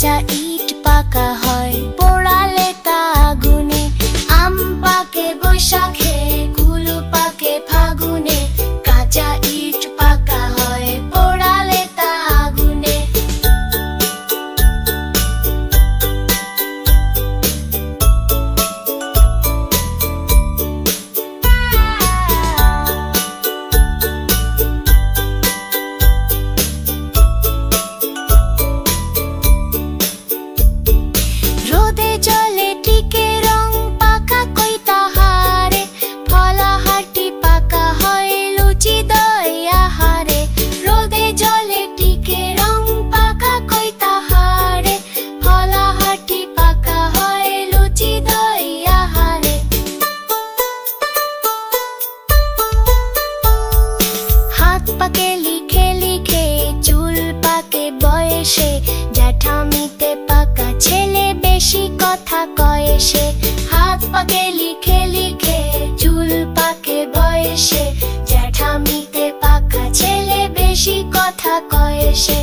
কাঁচা ইট পাকা হয়। পাকে, লিখে লিখে, চুল পাকে বয়সে। জ্যাঠামিতে পাকা ছেলে বেশি কথা কয়ে সে। হাত পাকে, লিখে লিখে, চুল পাকে বয়সে। জ্যাঠামিতে পাকা ছেলে বেশি কথা কয়ে সে।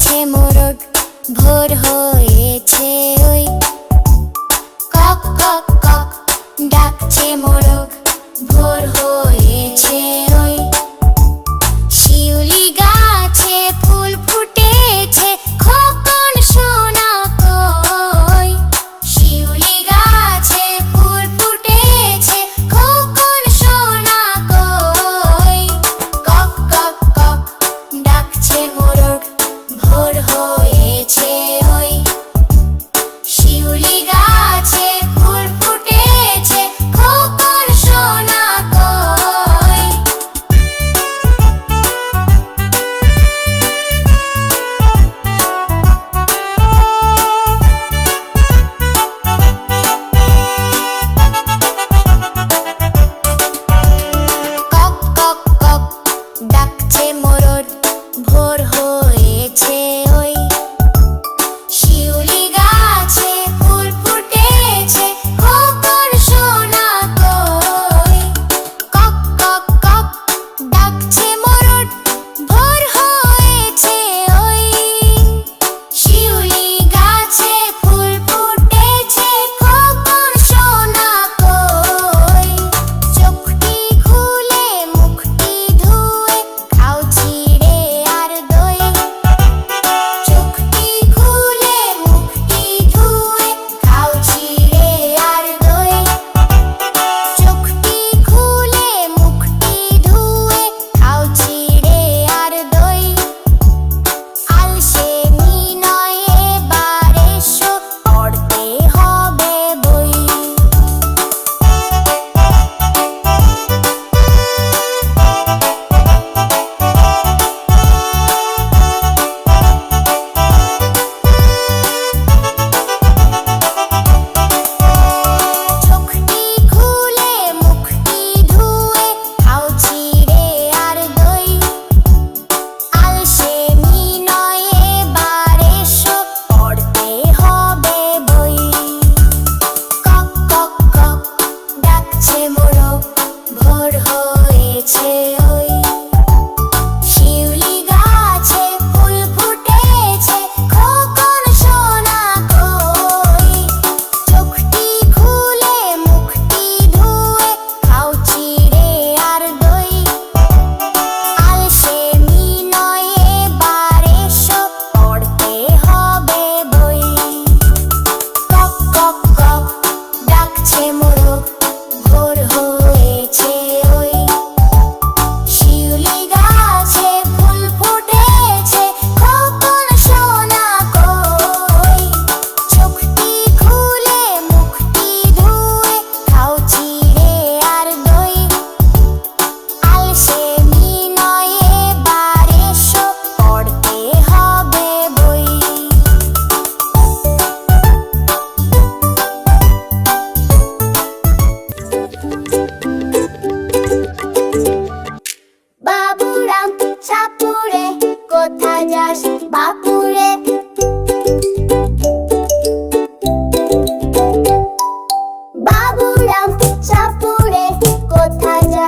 গেছে মোরগ ভোর হয়েছে ওই। কক কক কক ডাকছে মোরগ ভোর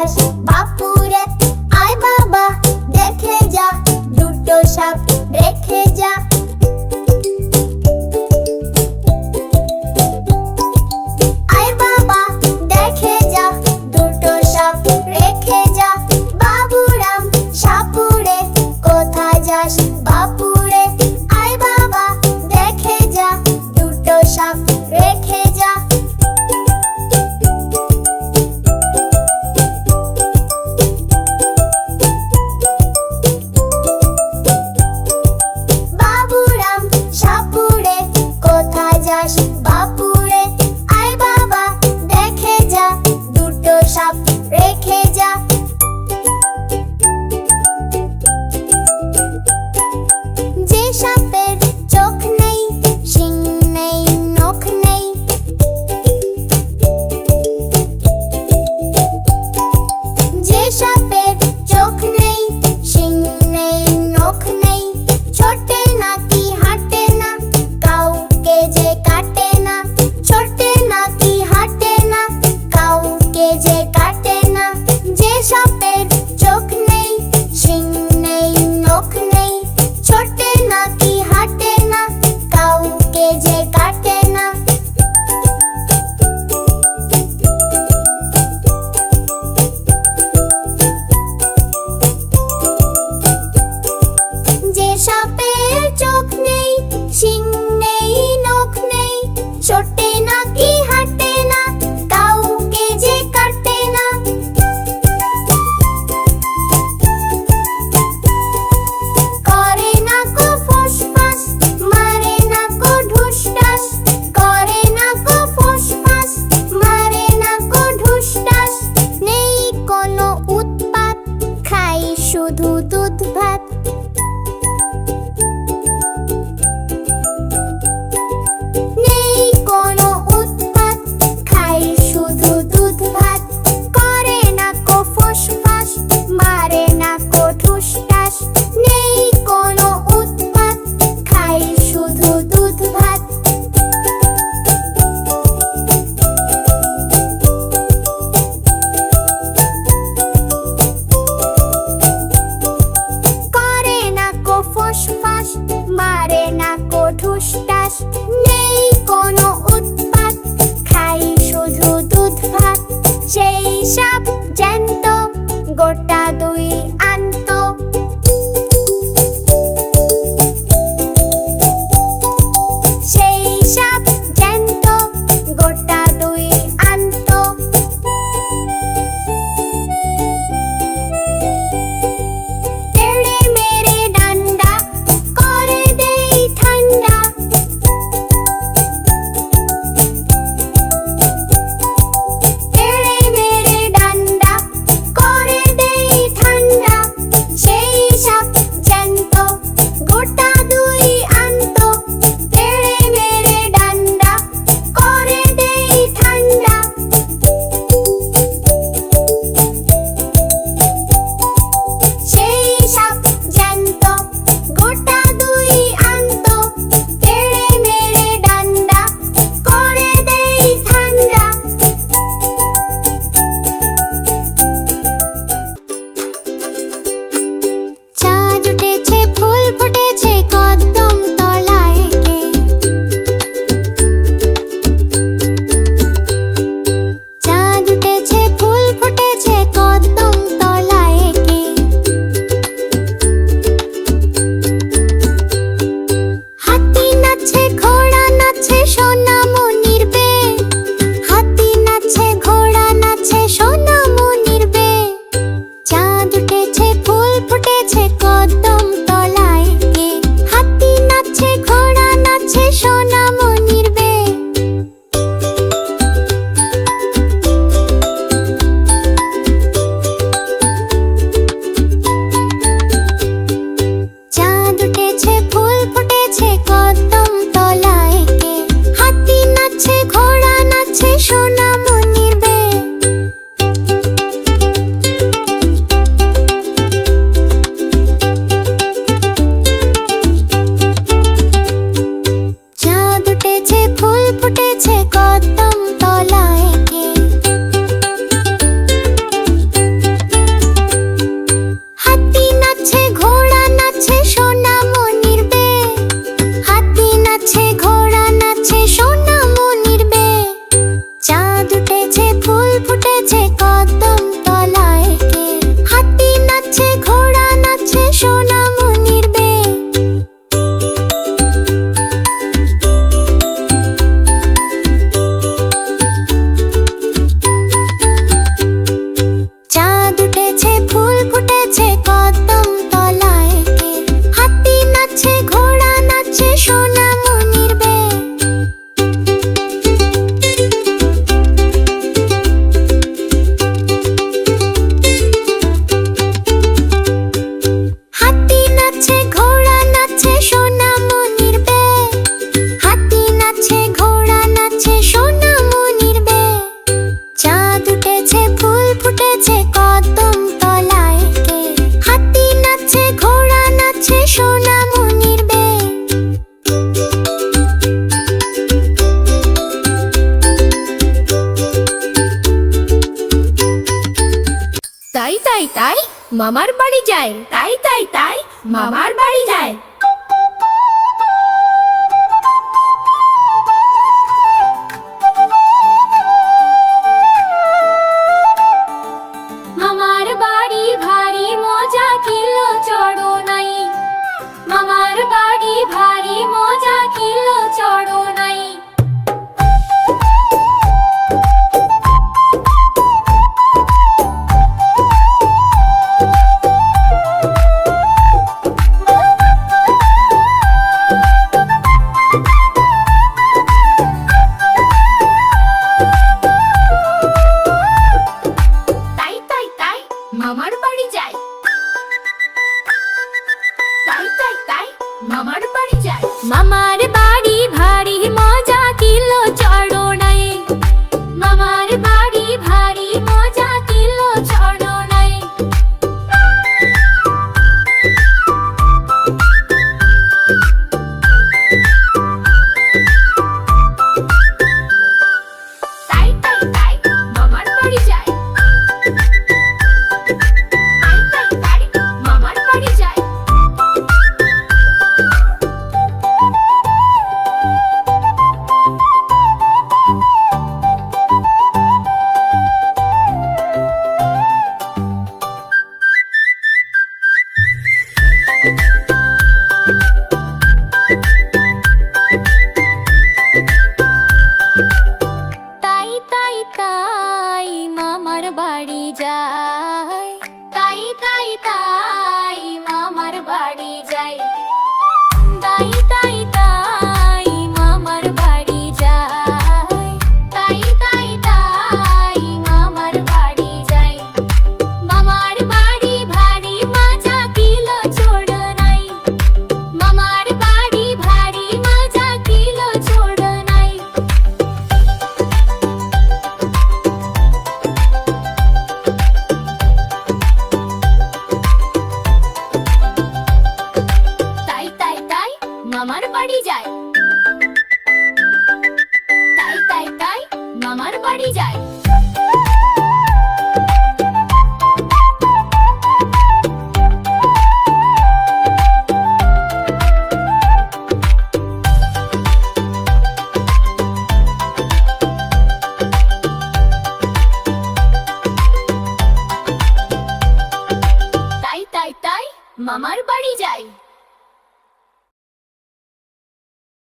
vas, vas. ফুটেছে কত মামার বাড়ি যায়। তাই তাই তাই মামার বাড়ি যায়। বাড়ি যায়